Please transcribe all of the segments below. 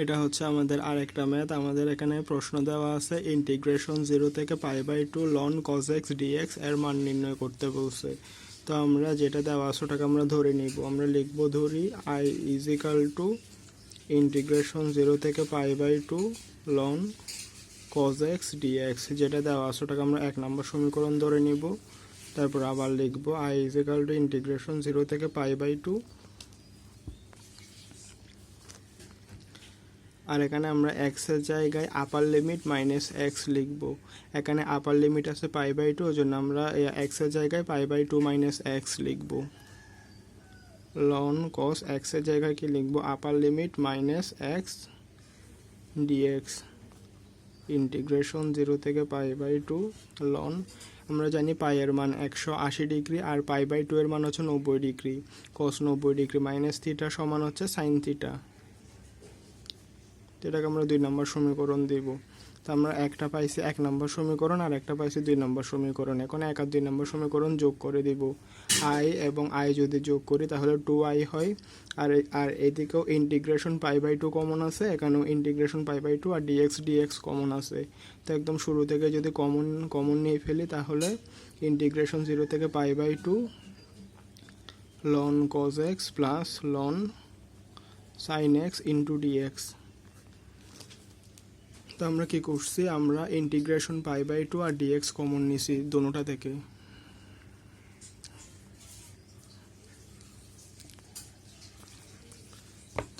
এটা হচ্ছে আমাদের আরেকটা ম্যাথ। আমাদের এখানে প্রশ্ন দেওয়া আছে ইন্টিগ্রেশন জিরো থেকে pi by two ln cos x dx এর মান নির্ণয় করতে বলছে। তো আমরা যেটা দেওয়া আছে ওটাকে আমরা ধরে নিব। আমরা লিখব ধরি I is equal to integration zero থেকে pi by two ln cos x dx যেটা দেওয়া আছে ওটাকে আমরা এক নম্বর সমীকরণ ধরে নিব। তারপর আবার লিখব I is equal to integration zero থেকে পাই বাই টু আর এখানে আমরা এক্সের জায়গায় আপার লিমিট মাইনাস এক্স লিখব। এখানে আপার লিমিট আছে পাই বাই টু ওই জন্য আমরা এক্সের জায়গায় pi by two minus x লিখব। লন কস এক্সের জায়গায় কি লিখব? Upper limit minus x dx integration zero থেকে পাই বাই টু লন আমরা জানি পাই এর মান একশো আশি ডিগ্রি আর পাই বাই টু এর মান হচ্ছে নব্বই ডিগ্রি কস নব্বই ডিগ্রি মাইনাস থিটা সমান হচ্ছে সাইন থিটা তো এটাকে আমরা দুই নম্বর সমীকরণ দিব। তো আমরা একটা পাইছি এক নম্বর সমীকরণ আর একটা পাইছি দুই নম্বর সমীকরণ। এখন এক আর দুই নম্বর সমীকরণ যোগ করে দিব। আই এবং আই যদি যোগ করি তাহলে টু আই হয়। আর আর এদিকেও integration pi by two common আছে, এখানেও ইন্টিগ্রেশন পাই বাই টু আর ডিএক্স ডিএক্স কমন আছে। তো একদম শুরু থেকে যদি কমন কমন নিয়ে ফেলি তাহলে ইন্টিগ্রেশন জিরো থেকে pi by two ln cos x plus ln sine x into dx তো আমরা কি করছি? আমরা ইন্টিগ্রেশন পাই বাই টু আর ডিএক্স কমন নিছি দোনোটা থেকে।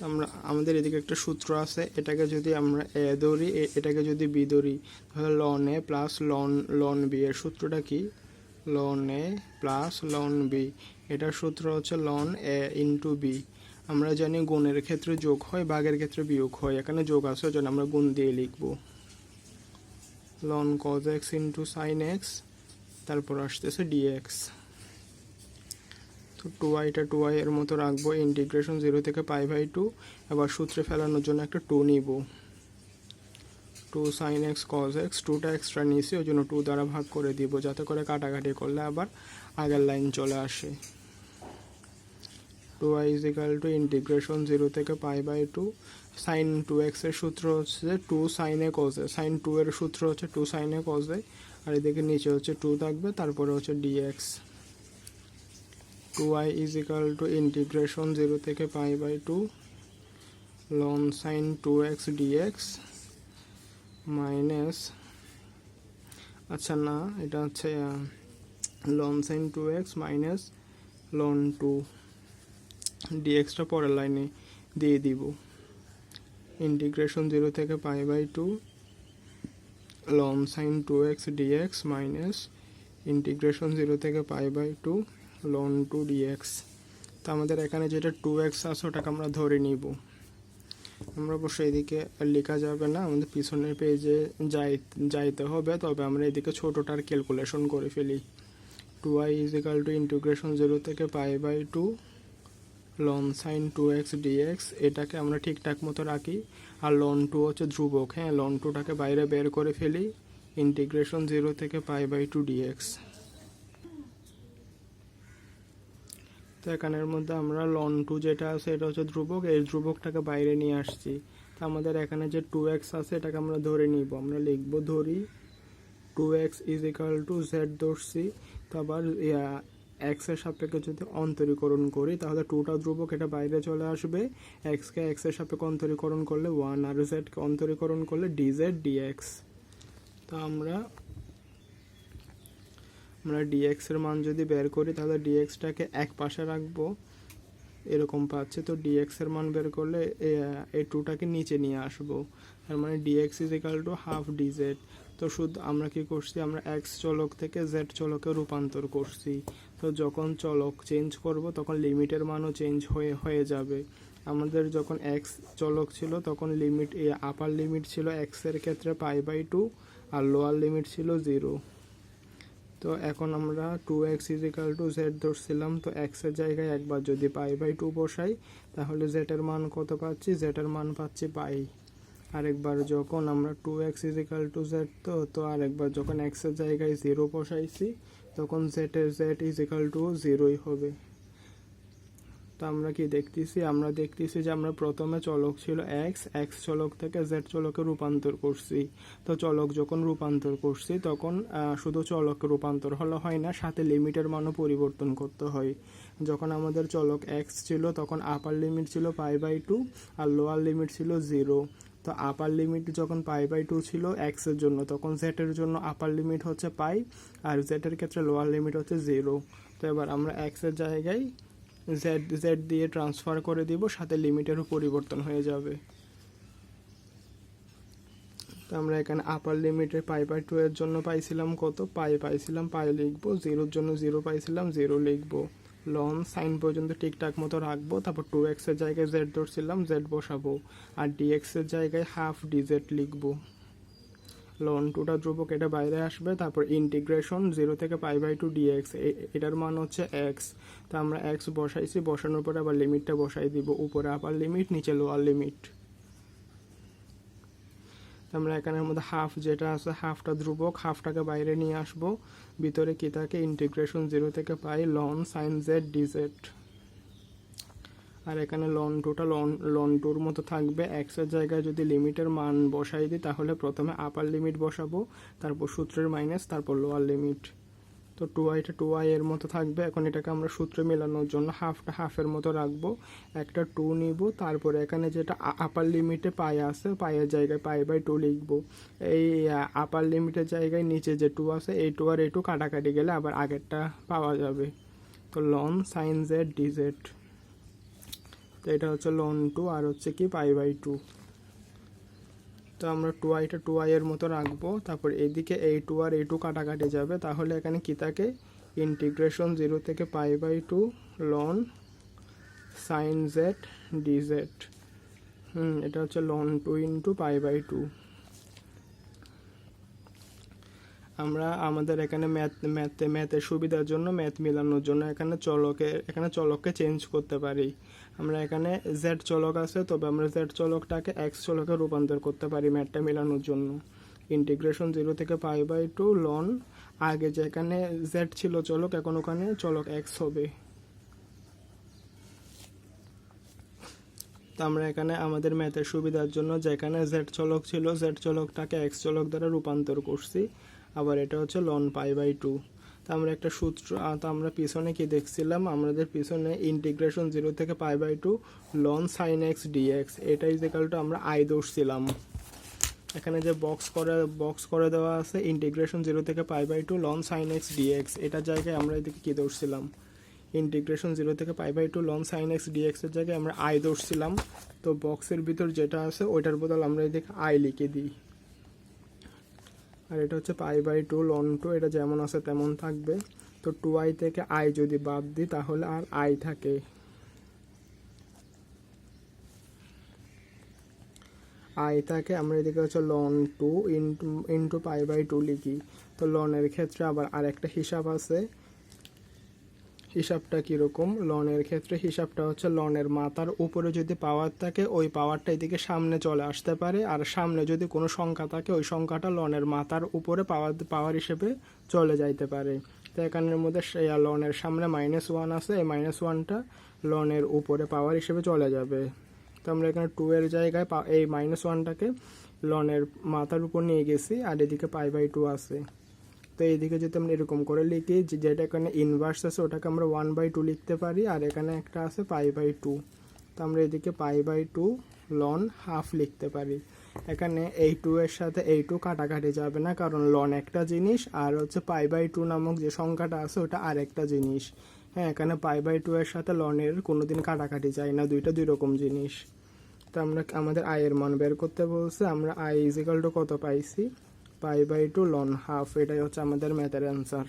আমরা, আমাদের এদিকে একটা সূত্র আছে, এটাকে যদি আমরা এ ধরি এটাকে যদি বি ধরি, তাহলে ln A plus ln ln B এর সূত্রটা কি? Ln A plus ln B এটার সূত্র হচ্ছে লন এ ইন্টু বি আমরা জানি গুণের ক্ষেত্রে যোগ হয়, ভাগের ক্ষেত্রে বিয়োগ হয়। এখানে যোগ আছে জন্য আমরা গুণ দিয়ে লিখব। Ln cos x into sine x তারপর আসতেছে ডিএক্স তো টু আইটা টু আই এর মতো রাখব ইন্টিগ্রেশন জিরো থেকে পাই বাই টু এবার সূত্রে ফেলানোর জন্য একটা টু নিব। Two sine x cos x টুটা এক্সট্রা নিয়েছি, ওই জন্য টু দ্বারা ভাগ করে দিব, যাতে করে কাটাকাটি করলে আবার আগের লাইন চলে আসে। Two I is equal to integration zero থেকে pi by two sine two এক্সের সূত্র হচ্ছে টু সাইনে কজে সাইন টু এর সূত্র হচ্ছে টু সাইনে কজে আর এদিকে নিচে হচ্ছে টু থাকবে, তারপরে হচ্ছে dx two I is equal to integration zero থেকে pi by two ln sine two x dx minus আচ্ছা না, এটা হচ্ছে ln sine two x minus ln two ডিএক্সটা পরের লাইনে দিয়ে দিব। ইন্টিগ্রেশন জিরো থেকে pi by two ln sine two x dx minus integration zero থেকে pi by two ln two dx তো আমাদের এখানে যেটা টু এক্স আছে, ওটাকে আমরা ধরে নিব। আমরা অবশ্য এদিকে লেখা যাবে না, আমাদের পিছনের পেজে যাই যাইতে হবে, তবে আমরা এদিকে ছোটোটার ক্যালকুলেশন করে ফেলি। Two I is equal to integration zero থেকে pi by two ln sine two x dx এটাকে আমরা ঠিকঠাক মতো রাখি। আর লন টু হচ্ছে ধ্রুবক হ্যাঁ? লন টুটাকে বাইরে বের করে ফেলি। ইন্টিগ্রেশন জিরো থেকে পাই বাই টু ডিএক্স তো এখানের মধ্যে আমরা লন টু যেটা আছে, এটা হচ্ছে ধ্রুবক। এই ধ্রুবকটাকে বাইরে নিয়ে আসছি। তো আমাদের এখানে যে টু এক্স আছে, এটাকে আমরা ধরে নিব। আমরা লিখব, ধরি two x is equal to z ধরছি তো আবার এক্সের সাপেক্ষে যদি অন্তরীকরণ করি, তাহলে টুটা ধ্রুবক এটা বাইরে চলে আসবে। এক্সকে এক্সের সাপেক্ষে অন্তরীকরণ করলে ওয়ান আর জেডকে অন্তরীকরণ করলে ডিজেড ডিএক্স তো আমরা আমরা ডিএক্স এর মান যদি বের করি, তাহলে ডিএক্সটাকে এক পাশে রাখব। এরকম পাচ্ছে, তো ডিএক্স এর মান বের করলে এই টুটাকে নিচে নিয়ে আসব। তার মানে dx is equal to half dz তো শুধু আমরা কি করছি? আমরা এক্স চলক থেকে জেড চলকে রূপান্তর করছি। তো যখন চলক চেঞ্জ করব, তখন লিমিটের মানও চেঞ্জ হয়ে হয়ে যাবে। আমাদের যখন এক্স চলক ছিল, তখন লিমিট আপার লিমিট ছিল এক্সের ক্ষেত্রে পাই বাই টু আর লোয়ার লিমিট ছিল জিরো তো এখন আমরা two x is equal to z ধরছিলাম, তো এক্সের জায়গায় একবার যদি পাই বাই টু বসাই, তাহলে জেটের মান কত পাচ্ছি? জেটের মান পাচ্ছি পাই আরেকবার যখন আমরা two X equal to Z তো তো আরেকবার যখন এক্সের জায়গায় জিরো বসাইছি, তখন জেটের জেড ইজিক্যাল টু জিরোই হবে। তো আমরা কি দেখতেছি? আমরা দেখতেছি যে আমরা প্রথমে চলক ছিল এক্স এক্স চলক থেকে জেড চলকে রূপান্তর করছি। তো চলক যখন রূপান্তর করছি, তখন শুধু চলক রূপান্তর হলে হয় না, সাথে লিমিটের মানও পরিবর্তন করতে হয়। যখন আমাদের চলক এক্স ছিল, তখন আপার লিমিট ছিল পাই বাই টু আর লোয়ার লিমিট ছিল জিরো তো আপার লিমিট যখন পাই বাই টু ছিল এক্সের জন্য, তখন জেড এর জন্য আপার লিমিট হচ্ছে পাই আর জেড এর ক্ষেত্রে লোয়ার লিমিট হচ্ছে জিরো তো এবার আমরা এক্সের জায়গায় জেড জেড দিয়ে ট্রান্সফার করে দিব, সাথে লিমিটেরও পরিবর্তন হয়ে যাবে। তো আমরা এখানে আপার লিমিটে পাই বাই টু এর জন্য পাইছিলাম কত? পাই পাইছিলাম পাই লিখব। জিরোর জন্য জিরো পাইছিলাম জিরো লিখব। লন, সাইন পর্যন্ত ঠিকঠাক মতো রাখব। তারপর টু এক্সের জায়গায় জেড ধরছিলাম জেড বসাবো। আর ডিএক্স এর জায়গায় হাফ ডিজেড লিখব। লন টুটা ধ্রুবক, এটা বাইরে আসবে। তারপর ইন্টিগ্রেশন জিরো থেকে পাই বাই টু ডিএক্স এটার মান হচ্ছে এক্স তা আমরা এক্স বসাইছি, বসানোর পরে আবার লিমিটটা বসাই দিব। উপরে আপার লিমিট নিচে লোয়ার লিমিট আমরা এখানের মধ্যে হাফ যেটা আছে হাফটা ধ্রুবক হাফটাকে বাইরে নিয়ে আসব। ভিতরে কি থাকে? ইন্টিগ্রেশন জিরো থেকে pi ln sine Z dZ আর এখানে লন টুটা লন লন টুর মতো থাকবে। এক্সের জায়গায় যদি লিমিটের মান বসাই দিই, তাহলে প্রথমে আপার লিমিট বসাবো, তারপর সূত্রের মাইনাস তারপর লোয়ার লিমিট তো টু আইটা টু আই এর মতো থাকবে। এখন এটাকে আমরা সূত্রে মেলানোর জন্য হাফটা হাফের মতো রাখব। একটা টু নিব, তারপরে এখানে যেটা আপার লিমিটে পাই আছে পায়ের জায়গায় পাই বাই টু লিখব। এই আপার লিমিটের জায়গায় নিচে যে টু আছে, এই টু আর এই টু কাটাকাটি গেলে আবার আগেরটা পাওয়া যাবে। তো লন সাইন জেড ডিজেড তো এটা হচ্ছে লন টু আর হচ্ছে কি পাই বাই টু তো আমরা টু আইটা টু আইয়ের মতো রাখব। তারপর এদিকে এই টু আর এই টু কাটাকাটি যাবে। তাহলে এখানে কি থাকে? ইন্টিগ্রেশন জিরো থেকে pi by two ln sine z dz হুম, এটা হচ্ছে ln two into pi by two আমরা আমাদের এখানে ম্যাথ ম্যাথ, ম্যাথের সুবিধার জন্য ম্যাথ মেলানোর জন্য এখানে চলকে, এখানে চলককে চেঞ্জ করতে পারি। আমরা এখানে জেড চলক আছে, তবে আমরা জেড চলকটাকে এক্স চলকে রূপান্তর করতে পারি ম্যাথটা মেলানোর জন্য। ইন্টিগ্রেশন জিরো থেকে পাই বাই টু লন আগে যেখানে জেড ছিল চলক, এখন ওখানে চলক এক্স হবে। তো আমরা এখানে আমাদের ম্যাথের সুবিধার জন্য যেখানে জেড চলক ছিল জেড চলকটাকে এক্স চলক দ্বারা রূপান্তর করছি। আবার এটা হচ্ছে লন পাই বাই টু তো আমরা একটা সূত্র তো আমরা পিছনে কি দেখছিলাম? আমাদের পিছনে ইন্টিগ্রেশন জিরো থেকে pi by two ln sine x dx এটা ইজ ইকাল টু আমরা আই দৌড়ছিলাম এখানে যে বক্স করে বক্স করে দেওয়া আছে ইন্টিগ্রেশন জিরো থেকে pi by two ln sine x dx এটার জায়গায় আমরা এদিকে কী দৌড়ছিলাম ইন্টিগ্রেশন জিরো থেকে pi by two ln sine x dx এর জায়গায় আমরা আই দৌড়ছিলাম তো বক্সের ভিতর যেটা আছে, ওইটার বদল আমরা এদিকে আই লিখে দিই। আর এটা হচ্ছে pi by two ln two এটা যেমন আছে তেমন থাকবে। তো টু আই থেকে আই যদি বাদ দিই, তাহলে আর আই থাকে। আই থাকে, আমরা এদিকে হচ্ছে ln two into into pi by two লিখি। তো লনের ক্ষেত্রে আবার আরেকটা হিসাব আছে। হিসাবটা কীরকম? লনের ক্ষেত্রে হিসাবটা হচ্ছে লনের মাথার উপরে যদি পাওয়ার থাকে, ওই পাওয়ারটা এদিকে সামনে চলে আসতে পারে। আর সামনে যদি কোনো সংখ্যা থাকে, ওই সংখ্যাটা লনের মাথার উপরে পাওয়ার পাওয়ার হিসেবে চলে যাইতে পারে। তো এখানের মধ্যে লনের সামনে মাইনাস ওয়ান আছে। এই মাইনাস ওয়ানটা লনের উপরে পাওয়ার হিসেবে চলে যাবে। তো আমরা এখানে টু এর জায়গায় এই মাইনাস ওয়ানটাকে লনের মাথার উপর নিয়ে গেছি। আর এদিকে পাই বাই টু আছে। তো এইদিকে যদি আমরা এরকম করে লিখি যেটা এখানে ইনভার্স আছে, ওটাকে আমরা ওয়ান বাই টু লিখতে পারি, আর এখানে একটা আছে পাই বাই টু তো আমরা এদিকে pi by two ln half লিখতে পারি। এখানে এই টু এর সাথে এই টু কাটাকাটি যাবে না, কারণ লন একটা জিনিস, আর হচ্ছে পাই বাই টু নামক যে সংখ্যাটা আছে, ওটা আর একটা জিনিস। হ্যাঁ এখানে পাই বাই টু এর সাথে লনের কোনো দিন কাটাকাটি যায় না, দুইটা দুই রকম জিনিস। তো আমরা আমাদের আয়ের মান বের করতে বলছে, আমরা আই ইজিক্যাল টু কত পাইছি? Pi by two ln half এটাই হচ্ছে আমাদের ম্যাথের অ্যান্সার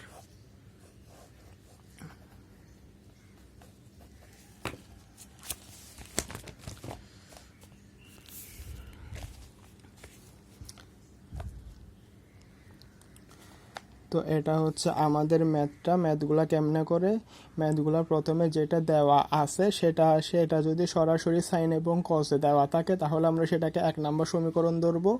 তো এটা হচ্ছে আমাদের ম্যাথটা, ম্যাথগুলা কেমনে করে? ম্যাথগুলা প্রথমে যেটা দেওয়া আছে সেটা সেটা যদি সরাসরি সাইন এবং কসে দেওয়া থাকে, তাহলে আমরা সেটাকে এক নম্বর সমীকরণ ধরবো।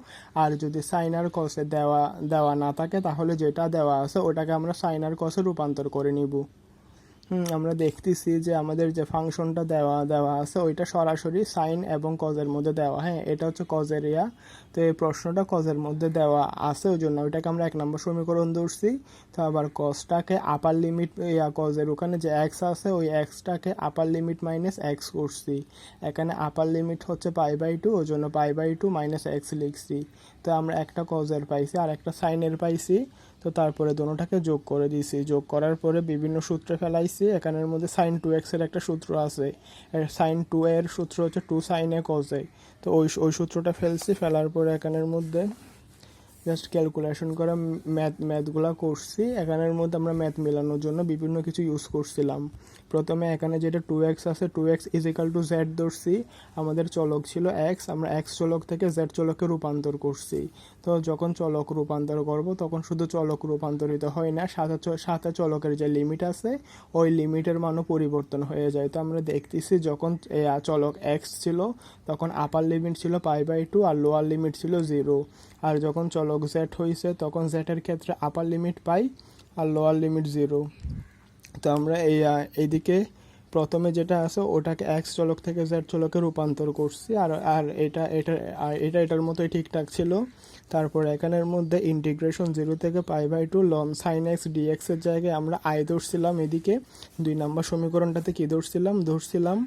আর যদি সাইন আর কসে দেওয়া দেওয়া না থাকে, তাহলে যেটা দেওয়া আছে, ওটাকে আমরা সাইন আর কসে রূপান্তর করে নিব। আমরা দেখতেছি যে আমাদের যে ফাংশনটা দেওয়া দেওয়া আছে, ওইটা সরাসরি সাইন এবং কজের মধ্যে দেওয়া। হ্যাঁ এটা হচ্ছে কজ এরিয়া তো এই প্রশ্নটা কজের মধ্যে দেওয়া আছে ওই জন্য ওইটাকে আমরা এক নম্বর সমীকরণ ধরছি। তো আবার কজটাকে আপার লিমিট ইয়া কজের ওখানে যে এক্স আছে, ওই এক্সটাকে আপার লিমিট মাইনাস এক্স করছি। এখানে আপার লিমিট হচ্ছে পাই বাই টু ওই জন্য pi by two minus x লিখছি। তো আমরা একটা কজের পাইছি আর একটা সাইনের পাইছি। তো তারপরে দোনোটাকে যোগ করে দিয়েছি। যোগ করার পরে বিভিন্ন সূত্রে ফেলাইছি। এখানের মধ্যে সাইন টু এক্সের একটা সূত্র আছে। সাইন টু এর সূত্র হচ্ছে টু সাইনে কজে তো ওই ওই সূত্রটা ফেলছি। ফেলার পরে এখানের মধ্যে জাস্ট ক্যালকুলেশন করা ম্যাথ ম্যাথগুলো করছি। এখানের মধ্যে আমরা ম্যাথ মেলানোর জন্য বিভিন্ন কিছু ইউজ করছিলাম। প্রথমে এখানে যেটা টু এক্স আছে two x is equal to z ধরছি। আমাদের চলক ছিল এক্স আমরা এক্স চলক থেকে জেড চলকে রূপান্তর করছি। তো যখন চলক রূপান্তর করব, তখন শুধু চলক রূপান্তরিত হয় না, সাথে সাথে চলকের যে লিমিট আছে, ওই লিমিটের মানও পরিবর্তন হয়ে যায়। তো আমরা দেখতেছি যখন চলক এক্স ছিল, তখন আপার লিমিট ছিল পাই বাই টু আর লোয়ার লিমিট ছিল জিরো আর যখন চলক জেড হয়েছে তখন জেটের ক্ষেত্রে আপার লিমিট পাই আর লোয়ার লিমিট জিরো তো আমরা এই এইদিকে প্রথমে যেটা আছে, ওটাকে এক্স চলক থেকে জেড চলকে রূপান্তর করছি। আর আর এটা এটা এটা, এটার মতোই ঠিকঠাক ছিল। তারপর এখানের মধ্যে ইন্টিগ্রেশন জিরো থেকে pi by two ln sine x dx এর জায়গায় আমরা আই ধরছিলাম এদিকে। দুই নম্বর সমীকরণটাতে কী ধরছিলাম? ধরছিলাম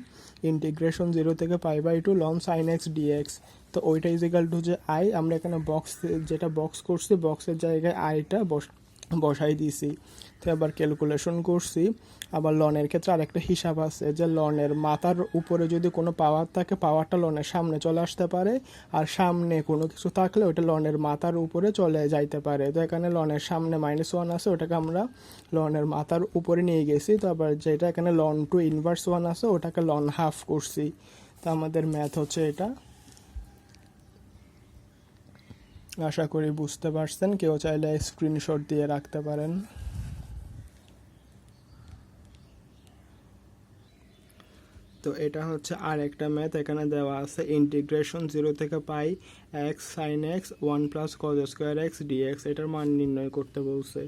ইন্টিগ্রেশন জিরো থেকে pi by two ln sine x dx তো ওইটা ইজিক্যাল টু যে আই আমরা এখানে বক্স যেটা বক্স করছি বক্সের জায়গায় আইটা বস, বসাই দিয়েছি তো আবার ক্যালকুলেশন করছি। আবার লনের ক্ষেত্রে আরেকটা হিসাব আছে যে লনের মাথার উপরে যদি কোনো পাওয়ার থাকে পাওয়ারটা লনের সামনে চলে আসতে পারে। আর সামনে কোনো কিছু থাকলে ওটা লনের মাথার উপরে চলে যাইতে পারে। তো এখানে লনের সামনে মাইনাস ওয়ান আছে, ওটাকে আমরা লনের মাথার উপরে নিয়ে গেছি। তো আবার যেটা এখানে লন টু ইনভার্স ওয়ান আছে, ওটাকে লন হাফ করছি। তো আমাদের ম্যাথ হচ্ছে এটা। আশা করি বুঝতে পারছেন। কেউ চাইলে স্ক্রিনশট দিয়ে রাখতে পারেন। তো এটা হচ্ছে আর একটা ম্যাথ এখানে দেওয়া আছে ইন্টিগ্রেশন জিরো থেকে pi x sine x one plus cos square x dx এটার মান নির্ণয় করতে বলছে।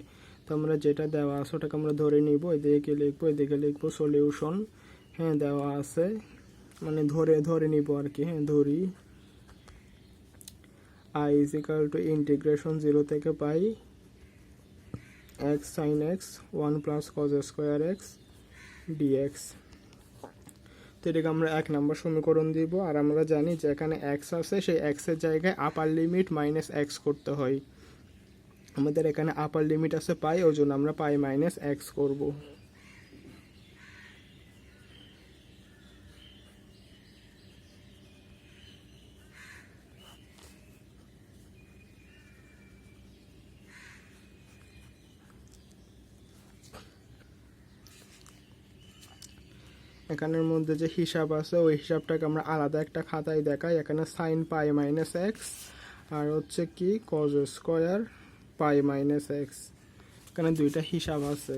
তো আমরা যেটা দেওয়া আছে ওটাকে আমরা ধরে নিব, এদিকে লিখব এদিকে লিখব সলিউশন হ্যাঁ দেওয়া আছে। মানে ধরে ধরে নিব আর কি হ্যাঁ ধরি। is equal to integration 0 থেকে পাই x sin x 1 plus cos square x dx তো এটাকে আমরা এক নম্বর সমীকরণ দিব, আর আমরা জানি যে এখানে এক্স আছে, সেই এক্সের জায়গায় আপার লিমিট মাইনাস এক্স করতে হয়। আমাদের এখানে আপার লিমিট আছে পাই, ওই জন্য আমরা পাই মাইনাস এক্স করব। এখানের মধ্যে যে হিসাব আছে, ওই হিসাবটাকে আমরা আলাদা একটা খাতায় দেখাই। এখানে সাইন পাই মাইনাস এক্স আর হচ্ছে কি cos square pi minus x এখানে দুইটা হিসাব আছে।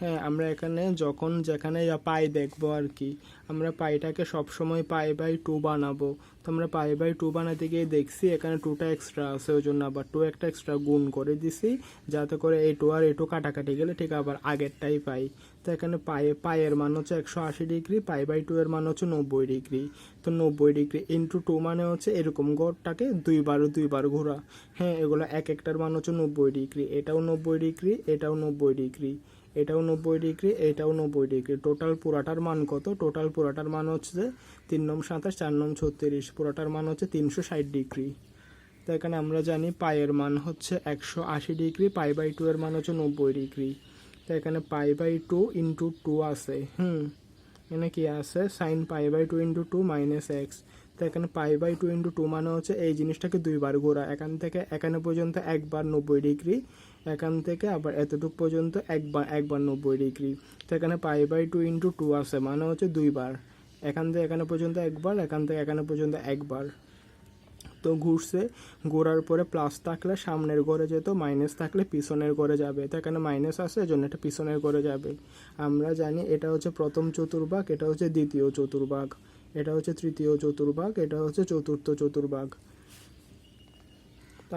হ্যাঁ আমরা এখানে যখন যেখানে পাই দেখব আর কি। আমরা পাইটাকে সবসময় পাই বাই টু বানাবো। তো আমরা পাই বাই টু বানাতে গিয়ে দেখছি এখানে টুটা এক্সট্রা আছে, ওই জন্য আবার টু একটা এক্সট্রা গুণ করে দিছি, যাতে করে এই টু আর এই টু কাটাকাটি গেলে ঠিক আবার আগেরটাই পাই। তো এখানে পায়ে পায়ের মান হচ্ছে একশো আশি ডিগ্রি, পাই বাই টু এর মান হচ্ছে নব্বই ডিগ্রি। তো নব্বই ডিগ্রি ইন্টু টু মানে হচ্ছে এরকম গড়টাকে দুইবার দুইবার ঘোরা। হ্যাঁ এগুলো এক একটার মান হচ্ছে নব্বই ডিগ্রি, এটাও নব্বই ডিগ্রি, এটাও নব্বই ডিগ্রি। এটাও নব্বই ডিগ্রি, এটাও নব্বই ডিগ্রি। টোটাল পুরাটার মান কত? টোটাল পুরাটার মান হচ্ছে তিন নম সাতাশ, চার নম ছত্রিশ। পুরাটার মান হচ্ছে তিনশো ষাট ডিগ্রি। তো এখানে আমরা জানি পায়ের মান হচ্ছে একশো আশি ডিগ্রি, পাই বাই টু এর মান হচ্ছে নব্বই ডিগ্রি। তো এখানে pi by two into two আছে। হুম, এখানে কী আছে? Sine pi by two into two minus x. তো এখানে pi by two into two মানে হচ্ছে এই জিনিসটাকে দুইবার ঘোরা। এখান থেকে এখানে পর্যন্ত একবার নব্বই ডিগ্রি এখান থেকে আবার এতটুকু পর্যন্ত একবার একবার নব্বই ডিগ্রি। তো এখানে pi by two into two আছে মানে হচ্ছে দুইবার। এখান থেকে এখানে পর্যন্ত একবার, এখান থেকে এখানে পর্যন্ত একবার। তো ঘুরছে, ঘোরার পরে প্লাস থাকলে সামনের ঘরে যেত মাইনাস থাকলে পিছনের ঘরে যাবে। তো এখানে মাইনাস আছে এজন্য এটা পিছনের ঘরে যাবে। আমরা জানি এটা হচ্ছে প্রথম চতুর্ভাগ, এটা হচ্ছে দ্বিতীয় চতুর্ভাগ। এটা হচ্ছে তৃতীয় চতুর্ভাগ, এটা হচ্ছে চতুর্থ চতুর্ভাগ।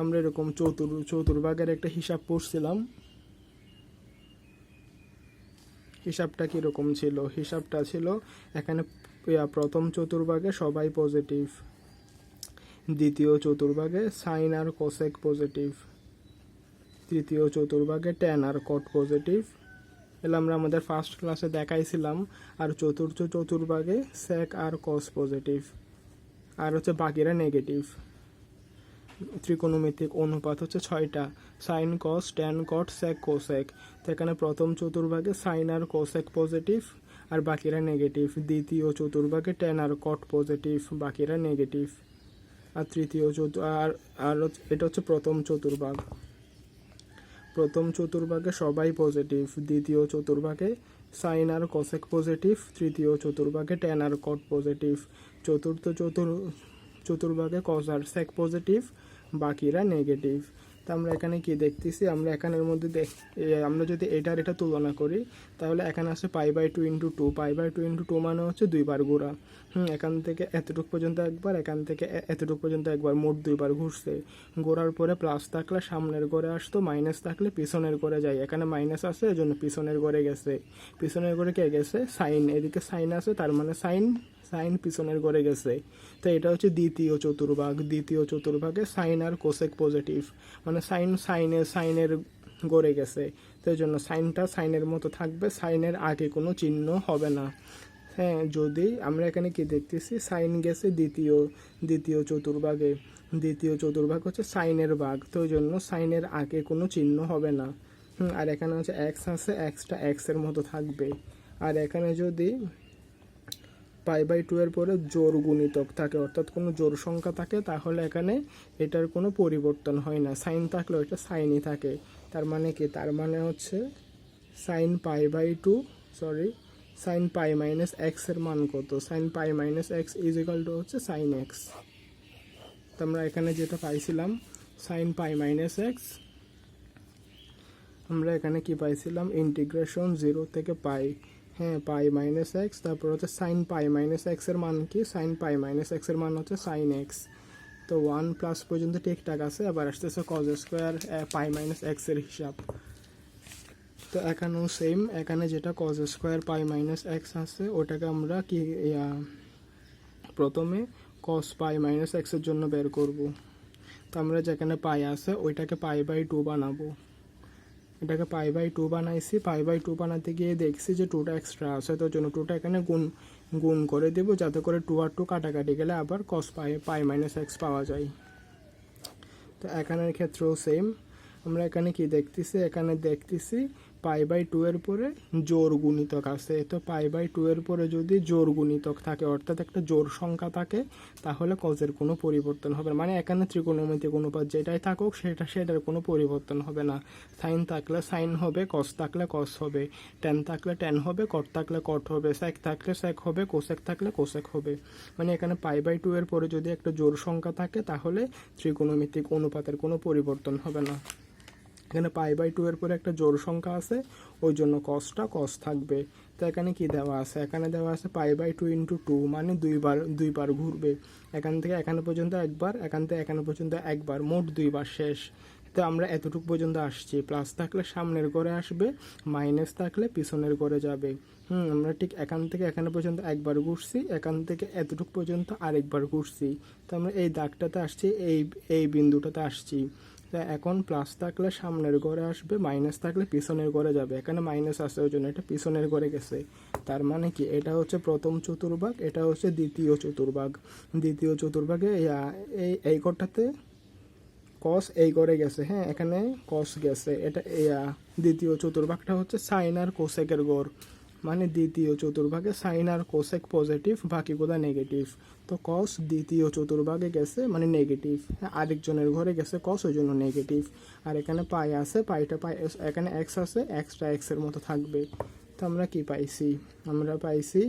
আমরা এরকম চতুর চতুর্ভাগের একটা হিসাব পড়ছিলাম। হিসাবটা কীরকম ছিল? হিসাবটা ছিল, এখানে প্রথম চতুর্ভাগে সবাই পজিটিভ দ্বিতীয় চতুর্ভাগে সাইন আর কোসেক পজিটিভ তৃতীয় চতুর্ভাগে টেন আর কট পজিটিভ এগুলো আমরা আমাদের ফার্স্ট ক্লাসে দেখাইছিলাম, আর চতুর্থ চতুর্ভাগে সেক আর কস পজিটিভ আর হচ্ছে বাকিরা নেগেটিভ ত্রিকোণমিতিক অনুপাত হচ্ছে ছয়টা। Sine cos tan cot sec cosec তো এখানে প্রথম চতুর্ভাগে সাইন আর কোসেক পজিটিভ আর বাকিরা নেগেটিভ দ্বিতীয় চতুর্ভাগে ট্যান আর কট পজিটিভ বাকিরা নেগেটিভ আর তৃতীয় চতু আর আর এটা হচ্ছে প্রথম চতুর্ভাগ। প্রথম চতুর্ভাগে সবাই পজিটিভ দ্বিতীয় চতুর্ভাগে সাইন আর কোসেক পজিটিভ তৃতীয় চতুর্ভাগে ট্যান আর কট পজিটিভ চতুর্থ চতুর চতুর্ভাগে কস আর সেক পজিটিভ বাকিরা নেগেটিভ তা আমরা এখানে কি দেখতেছি? আমরা এখানের মধ্যে দেখ আমরা যদি এটার এটা তুলনা করি, তাহলে এখানে আসে pi by two into two pi by two into two মানে হচ্ছে দুইবার ঘোরা। হুম, এখান থেকে এতটুকু পর্যন্ত একবার, এখান থেকে এতটুকু পর্যন্ত একবার, মোট দুইবার ঘুরছে। ঘোরার পরে প্লাস থাকলে সামনের ঘরে আসতো মাইনাস থাকলে পিছনের ঘরে যায়। এখানে মাইনাস আছে এই জন্য পিছনের ঘরে গেছে। পিছনের ঘরে কে গেছে? সাইন এদিকে সাইন আছে, তার মানে সাইন সাইন পিছনের ঘরে গেছে। তো এটা হচ্ছে দ্বিতীয় চতুর্ভাগ। দ্বিতীয় চতুর্ভাগে সাইন আর কোসেক পজিটিভ। মানে সাইন সাইনের সাইনের গড়ে গেছে। তো এই জন্য সাইনটা সাইনের মতো থাকবে। সাইনের আগে কোনো চিহ্ন হবে না। হ্যাঁ যদি আমরা এখানে কি দেখতেছি, সাইন গেছে দ্বিতীয় দ্বিতীয় চতুর্ভাগে। দ্বিতীয় চতুর্ভাগ হচ্ছে সাইনের ভাগ। তো ওই জন্য সাইনের আগে কোনো চিহ্ন হবে না। আর এখানে হচ্ছে এক্স আছে এক্সটা এক্সের মতো থাকবে। আর এখানে যদি পাই বাই টু এর পরে জোর গুণিতক থাকে, অর্থাৎ কোনো জোর সংখ্যা থাকে, তাহলে এখানে এটার কোনো পরিবর্তন হয় না। সাইন থাকলে ওইটা সাইনই থাকে। তার মানে কি? তার মানে হচ্ছে sine pi by two, sorry, sine pi minus এক্সের মান কত? Sine pi minus x is equal to হচ্ছে সাইন এক্স। তো আমরা এখানে যেটা পাইছিলাম, সাইন পাই মাইনাস এক্স, আমরা এখানে কি পাইছিলাম? ইন্টিগ্রেশন জিরো থেকে পাই। হ্যাঁ পাই মাইনাস এক্স তারপর হচ্ছে সাইন পাই মাইনাস এক্সের মান কি? সাইন পাই মাইনাস এক্সের মান হচ্ছে সাইন এক্স তো ওয়ান প্লাস পর্যন্ত ঠিকঠাক আছে, আবার আসতেছে কজ স্কোয়ার পাই মাইনাস এক্সের হিসাব। তো এখানেও সেম এখানে যেটা cos square pi minus x আছে, ওটাকে আমরা কি প্রথমে কস পাই মাইনাস এক্সের জন্য বের করব। তো আমরা যেখানে পাই আছে, ওইটাকে পাই বাই টু বানাবো। এটাকে পাই বাই টু বানাইছি, পাই বাই টু বানাতে গিয়ে দেখছি যে টুটা এক্সট্রা আছে, তো জন্য টুটা এখানে গুণ গুণ করে দেবো, যাতে করে টু আর টু কাটাকাটি গেলে আবার কস পাই পাই মাইনাস এক্স পাওয়া যায়। তো এখানের ক্ষেত্রেও সেম আমরা এখানে কি দেখতেছি? এখানে দেখতেছি পাই বাই টু এর পরে জোর গুণিতক আছে। তো পাই বাই টু এর পরে যদি জোর গুণিতক থাকে, অর্থাৎ একটা জোর সংখ্যা থাকে, তাহলে কজের কোনো পরিবর্তন হবে না। মানে এখানে ত্রিকোণমিতিক অনুপাত যেটাই থাকুক, সেটা, সেটার কোনো পরিবর্তন হবে না। সাইন থাকলে সাইন হবে কস থাকলে কস হবে। টেন থাকলে টেন হবে কট থাকলে কট হবে। স্যাক থাকলে স্যাক হবে কোসেক থাকলে কোসেক হবে। মানে এখানে পাই বাই টু এর পরে যদি একটা জোর সংখ্যা থাকে, তাহলে ত্রিকোণমিতিক অনুপাতের কোনো পরিবর্তন হবে না। এখানে পাই বাই টু এর পরে একটা জোর সংখ্যা আছে, ওই জন্য কসটা কস থাকবে। তো এখানে কি দেওয়া আছে? এখানে দেওয়া আছে pi by two into two মানে দুইবার দুইবার ঘুরবে। এখান থেকে এখানে পর্যন্ত একবার, এখান থেকে এখানে পর্যন্ত একবার, মোট দুইবার শেষ। তো আমরা এতটুকু পর্যন্ত আসছি। প্লাস থাকলে সামনের ঘরে আসবে মাইনাস থাকলে পিছনের ঘরে যাবে। হুম, আমরা ঠিক এখান থেকে এখানে পর্যন্ত একবার ঘুরছি, এখান থেকে এতটুকু পর্যন্ত আরেকবার ঘুরছি। তো আমরা এই দাগটাতে আসছি, এই এই বিন্দুটাতে আসছি। এখন প্লাস থাকলে সামনের ঘরে আসবে মাইনাস থাকলে পিছনের ঘরে যাবে। এখানে মাইনাস আছে, ওই জন্য এটা পিছনের ঘরে গেছে। তার মানে কি? এটা হচ্ছে প্রথম চতুর্ভাগ, এটা হচ্ছে দ্বিতীয় চতুর্ভাগ। দ্বিতীয় চতুর্ভাগে এই- এই ঘরটাতে কস এই করে গেছে হ্যাঁ? এখানে কস গেছে। এটা দ্বিতীয় চতুর্ভাগটা হচ্ছে সাইন আর কোসেকের গড় মানে দ্বিতীয় চতুর্ভাগে সাইন আর কোসেক পজিটিভ বাকিগুলো নেগেটিভ তো কস দ্বিতীয় চতুর্ভাগে গেছে মানে নেগেটিভ আরেকজনের ঘরে গেছে কস ওই জন্য নেগেটিভ আর এখানে পাই আছে, পাইটা পাই এখানে এক্স আছে এক্সট্রা এক্সের মতো থাকবে। তো আমরা কি পাইছি? আমরা পাইছি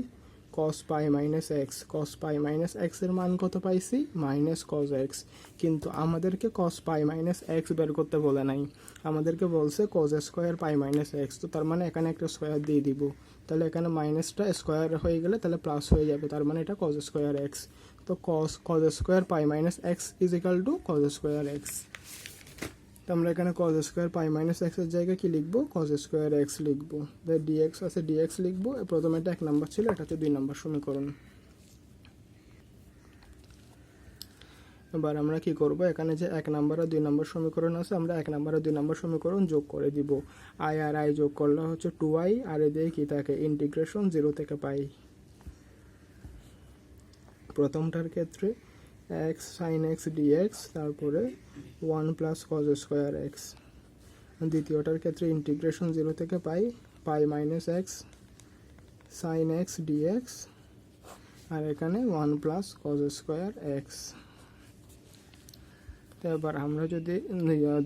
cos pi minus x cos pi minus এক্সের মান কত পাইছি? মাইনাস কস এক্স কিন্তু আমাদেরকে কস পাই মাইনাস এক্স বের করতে বলে নাই। আমাদেরকে বলছে cos square pi minus x তো তার মানে এখানে একটা স্কোয়ার দিয়ে দিব। তাহলে এখানে মাইনাসটা স্কোয়ার হয়ে গেলে তাহলে প্লাস হয়ে যাবে, তার মানে এটা কজ স্কোয়ার এক্স তো cos cos square pi minus x is equal to cos square x তো আমরা এখানে কজ স্কোয়ার পাই মাইনাস এক্সের জায়গায় কি লিখব? কজ স্কোয়ার এক্স লিখব। ডিএক্স আছে ডিএক্স লিখব। প্রথমে এটা এক নম্বর ছিল, এটা হচ্ছে দুই নাম্বার সমীকরণ। এবার আমরা কি করব? এখানে যে এক নাম্বার আর দুই নম্বর সমীকরণ আছে, আমরা এক নাম্বার আর দুই নম্বর সমীকরণ যোগ করে দিব। আই আর আই যোগ করলে হচ্ছে টু আই আর এ দিয়ে কি থাকে? ইন্টিগ্রেশন জিরো থেকে পাই। প্রথমটার ক্ষেত্রে এক্স সাইন এক্স ডিএক্স তারপরে one plus cos square x দ্বিতীয়টার ক্ষেত্রে ইন্টিগ্রেশন জিরো থেকে pi pi minus x sine x dx আর এখানে one plus cos square x এবার আমরা যদি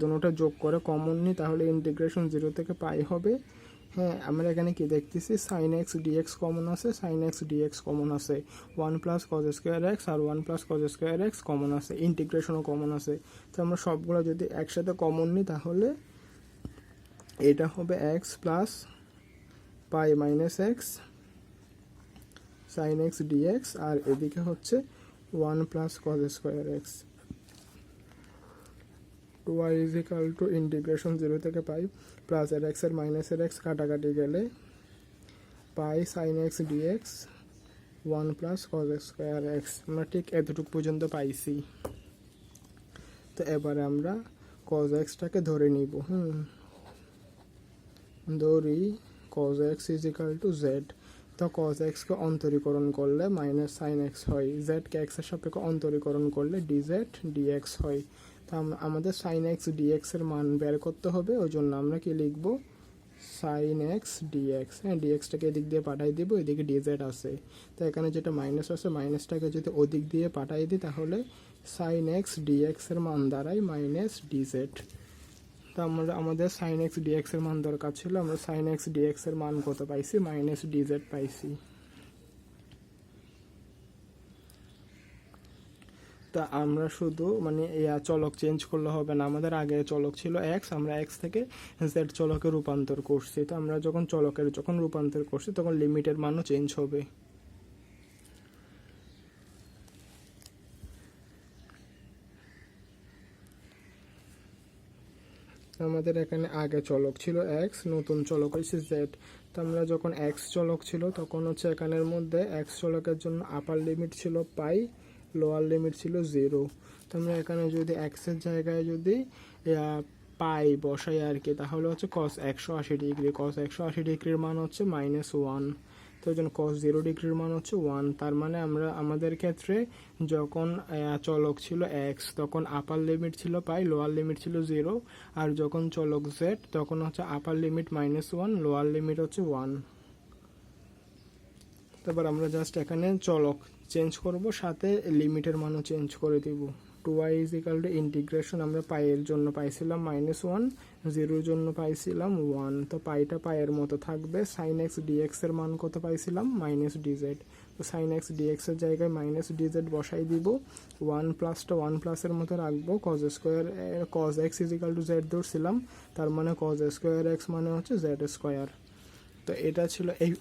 দুটোটা যোগ করে কমন নিই, তাহলে ইন্টিগ্রেশন জিরো থেকে পাই হবে। হ্যাঁ আমরা এখানে কি দেখতেছি? সাইন এক্স ডিএক্স কমন আছে সাইন এক্স ডিএক্স কমন আছে। One plus cos square x আর one plus cos square x common আছে ইন্টিগ্রেশনও কমন আছে। তো আমরা সবগুলো যদি একসাথে কমন নিই, তাহলে এটা হবে x plus pi minus x sine x dx আর এদিকে হচ্ছে one plus cos square x y is equal to integration zero থেকে পাই প্লাস এর এক্সের মাইনাসের এক্স কাটাকাটি গেলে pi sine x dx one plus cos square x আমরা ঠিক এতটুকু পর্যন্ত পাইছি। তো এবারে আমরা কজ এক্সটাকে ধরে নিব। হুম। ধরি cos x is equal to z তো কজ এক্সকে অন্তরীকরণ করলে মাইনাস সাইন এক্স হয়। জেডকে এক্সের সাপেক্ষে অন্তরীকরণ করলে ডিজেড ডিএক্স হয়। তো আমাদের সাইন এক্স ডিএক্স এর মান বের করতে হবে, ওই জন্য আমরা কি লিখব? সাইন এক্স ডিএক্স হ্যাঁ ডিএক্সটাকে এদিক দিয়ে পাঠাই দিব, এদিকে ডিজেড আছে। তো এখানে যেটা মাইনাস আছে মাইনাসটাকে যদি ওদিক দিয়ে পাঠাই দিই, তাহলে সাইন এক্স ডিএক্স এর মান দাঁড়ায় মাইনাস ডিজেড তো আমরা, আমাদের সাইন এক্স ডিএক্স এর মান দরকার ছিল, আমরা সাইন এক্স ডিএক্স এর মান কত পাইছি? মাইনাস ডিজেড পাইছি। তা আমরা শুধু মানে চলক চেঞ্জ করলে হবে না। আমাদের আগে চলক ছিল এক্স আমরা এক্স থেকে জেড চলকে রূপান্তর করছি। তো আমরা যখন চলকের, যখন রূপান্তর করছি, তখন লিমিটের মানও চেঞ্জ হবে। আমাদের এখানে আগে চলক ছিল এক্স নতুন চলক হয়েছে জেড তো আমরা যখন এক্স চলক ছিল, তখন হচ্ছে এখানের মধ্যে এক্স চলকের জন্য আপার লিমিট ছিল পাই লোয়ার লিমিট ছিল জিরো তো আমরা এখানে যদি এক্সের জায়গায় যদি পাই, বসাই আর কি, তাহলে হচ্ছে কস একশো আশি ডিগ্রি কস একশো আশি ডিগ্রির মান হচ্ছে মাইনাস ওয়ান তো ওই জন্য কস জিরো ডিগ্রির মান হচ্ছে ওয়ান তার মানে আমরা, আমাদের ক্ষেত্রে যখন চলক ছিল এক্স তখন আপার লিমিট ছিল পাই লোয়ার লিমিট ছিল জিরো আর যখন চলক জেড তখন হচ্ছে upper limit minus one lower limit হচ্ছে ওয়ান তারপর আমরা জাস্ট এখানে চলক চেঞ্জ করব, সাথে লিমিটের মানও চেঞ্জ করে দিব। Two y is equal to integration আমরা পায়ের জন্য পাইছিলাম মাইনাস ওয়ান জিরোর জন্য পাইছিলাম ওয়ান তো পাইটা পায়ের মতো থাকবে সাইন এক্স ডিএক্স এর মান কত পাইছিলাম? মাইনাস ডিজেড তো সাইন এক্স ডিএক্স এর জায়গায় মাইনাস ডিজেড বসাই দিব ওয়ান প্লাসটা ওয়ান প্লাসের মতো রাখব cos square cos x is equal to z ধরছিলাম, তার মানে কজ স্কোয়ার এক্স মানে হচ্ছে জেড স্কোয়ার তো এটা ছিল এই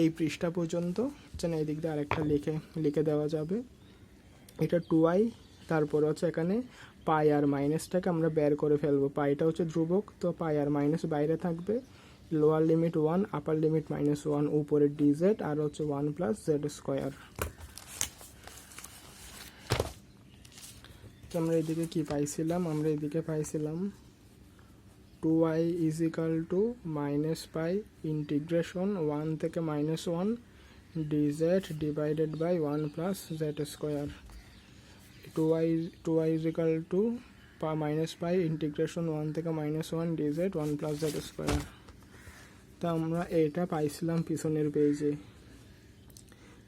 এই পৃষ্ঠা পর্যন্ত। যেন এই দিক দিয়ে আরেকটা লিখে লিখে দেওয়া যাবে। এটা টু আই তারপরে হচ্ছে এখানে পাই আর মাইনাসটাকে আমরা বের করে ফেলব। পাইটা হচ্ছে ধ্রুবক, তো পাই আর মাইনাস বাইরে থাকবে। Lower limit one upper limit minus one উপরে ডিজেড আর হচ্ছে ওয়ান প্লাস জেড স্কোয়ার আমরা এদিকে কি পাইছিলাম? আমরা এদিকে পাইছিলাম two y is equal to minus pi integration one থেকে minus one dz divided by one plus z square two y two y is equal to minus pi integration one থেকে minus one dz one plus z square তা আমরা এটা পাইছিলাম পিছনের পেজে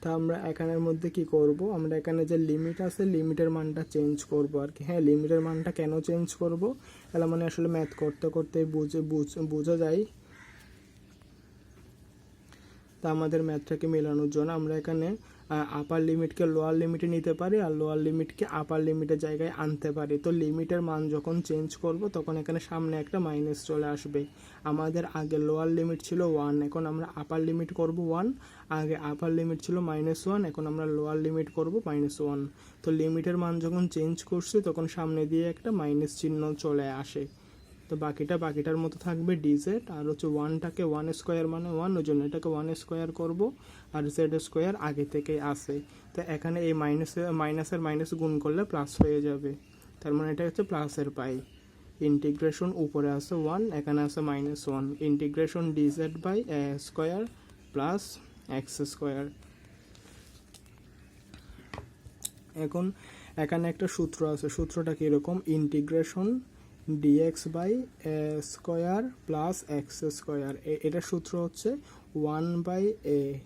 তা আমরা এখানের মধ্যে কি করব? আমরা এখানে যে লিমিট আছে লিমিটের মানটা চেঞ্জ করব আর কি। হ্যাঁ লিমিটের মানটা কেন চেঞ্জ করব? তাহলে মানে আসলে ম্যাথ করতে করতে বুঝে, বোঝা যায়। তা আমাদের ম্যাথটাকে মেলানোর জন্য আমরা এখানে আপার লিমিটকে লোয়ার লিমিটে নিতে পারি আর লোয়ার লিমিটকে আপার লিমিটের জায়গায় আনতে পারি। তো লিমিটের মান যখন চেঞ্জ করব, তখন এখানে সামনে একটা মাইনাস চলে আসবে। আমাদের আগে লোয়ার লিমিট ছিল ওয়ান এখন আমরা আপার লিমিট করব ওয়ান আগে আপার লিমিট ছিল মাইনাস ওয়ান এখন আমরা লোয়ার লিমিট করব মাইনাস ওয়ান তো লিমিটের মান যখন চেঞ্জ করছি, তখন সামনে দিয়ে একটা মাইনাস চিহ্ন চলে আসে। তো বাকিটা, বাকিটার মতো থাকবে ডিজেড আর হচ্ছে ওয়ানটাকে ওয়ান স্কোয়ার মানে ওয়ান ওই জন্য এটাকে ওয়ান স্কোয়ার করব, আর জেড স্কোয়ার আগে থেকেই আসে তো এখানে এই মাইনাসে মাইনাসের মাইনাস গুণ করলে প্লাস হয়ে যাবে। তার মানে এটা হচ্ছে প্লাসের পাই। ইন্টিগ্রেশন উপরে আছে ওয়ান এখানে আছে minus one integration dz by a square plus x square এখন এখানে একটা সূত্র আছে, সূত্রটা কীরকম? Integration dx by square plus x square এটার সূত্র হচ্ছে one by a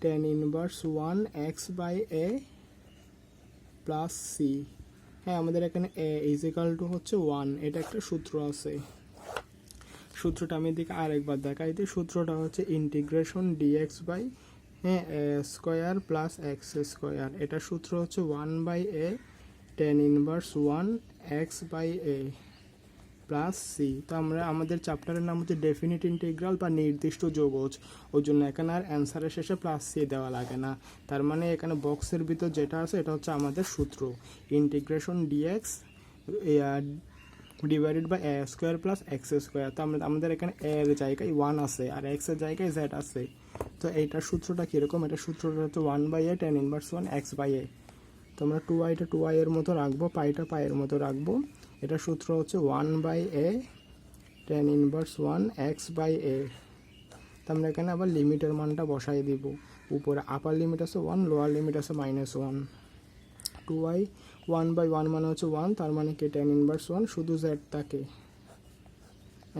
tan inverse one x by a plus c হ্যাঁ আমাদের এখানে এ ইজিক্যাল টু হচ্ছে ওয়ান এটা একটা সূত্র আছে। সূত্রটা আমি দিকে আরেকবার দেখাই দিই। সূত্রটা হচ্ছে ইন্টিগ্রেশন ডিএক্স বাই হ্যাঁ স্কোয়ার প্লাস এক্স স্কোয়ার এটা সূত্র হচ্ছে one by a tan inverse one x by a plus c তো আমরা, আমাদের চ্যাপ্টারের নাম হচ্ছে ডেফিনিট ইন্টিগ্রাল বা নির্দিষ্ট যোগজ। ওই জন্য এখানে আর অ্যান্সারের শেষে প্লাস সি দেওয়া লাগে না। তার মানে এখানে বক্সের ভিতর যেটা আছে, এটা হচ্ছে আমাদের সূত্র। Integration dx divided by a square plus x square তো আমাদের এখানে এর জায়গায় ওয়ান আছে আর এক্সের জায়গায় জেড আছে। তো এইটার সূত্রটা কীরকম? এটা সূত্রটা হচ্ছে one by a tan inverse one x by a তো আমরা টু আইটা টু আই এর মতো রাখব পাইটা পায়ের মতো রাখব। এটা সূত্র হচ্ছে one by a tan inverse one x by a তো আমরা এখানে আবার লিমিটের মানটা বসাই দিব। উপরে আপার লিমিট আছে ওয়ান লোয়ার লিমিট আছে minus one two I one by one মানে হচ্ছে ওয়ান তার মানে কি? টেন ইনভার্স ওয়ান শুধু জেড থাকে।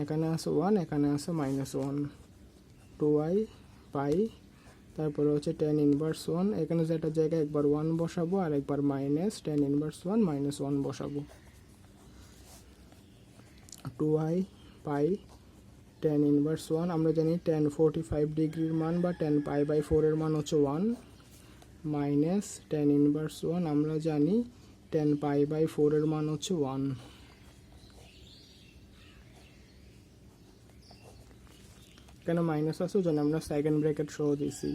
এখানে আছে ওয়ান এখানে আছে minus one two I pi তারপরে হচ্ছে টেন ইনভার্স ওয়ান এখানে যেটার জায়গায় একবার ওয়ান বসাবো আর একবার minus tan inverse one minus one বসাবো। Two I pi tan inverse one আমরা জানি টেন ফোরটি ফাইভ ডিগ্রির মান বা টেন পাই বাই ফোরের মান হচ্ছে one minus tan inverse one আমরা জানি টেন পাই বাই ফোরের মান হচ্ছে ওয়ান কেন মাইনাস আছে? ওই জন্য আমরা সেকেন্ড ব্র্যাকেট সহ দিছি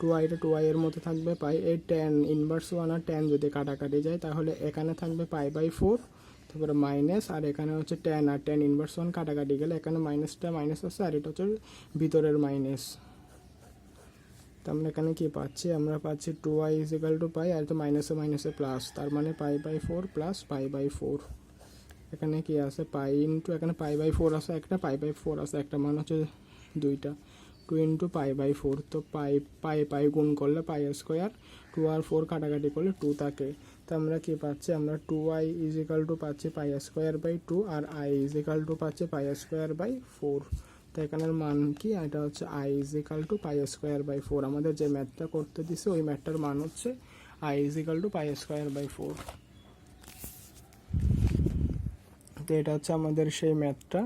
টু আইটা টু আই এর মতো থাকবে, পাই এই টেন ইনভার্স ওয়ান আর টেন যদি কাটাকাটি যায়, তাহলে এখানে থাকবে পাই বাই ফোর তারপরে মাইনাস আর এখানে হচ্ছে টেন আর টেন ইনভার্স ওয়ান কাটাকাটি গেলে এখানে মাইনাসটা মাইনাস আছে, আর এটা হচ্ছে ভিতরের মাইনাস তো আমরা এখানে কি পাচ্ছি? আমরা পাচ্ছি two I is equal to pi, আর তো মাইনাসে মাইনাসে প্লাস তার মানে pi by four plus pi by four এখানে কি আছে? পাই ইন্টু এখানে পাই বাই ফোর আছে, একটা পাই বাই ফোর আছে, একটা মান হচ্ছে দুইটা। Two into pi by four তো পাই পাই পাই গুণ করলে পাই স্কোয়ার টু আর ফোর কাটাকাটি করলে টু থাকে। তো আমরা কী পাচ্ছি? আমরা টু আই ইজিক্যাল টু পাচ্ছি পাই স্কোয়ার বাই টু আর আই ইজিক্যাল টু পাচ্ছি পাই স্কোয়ার বাই ফোর তো এখানের মান কি? এটা হচ্ছে I equal to pi square by four আমাদের যে ম্যাথটা করতে দিছে, ওই ম্যাথটার মান হচ্ছে I equal to pi square by four তো এটা হচ্ছে আমাদের সেই ম্যাথটা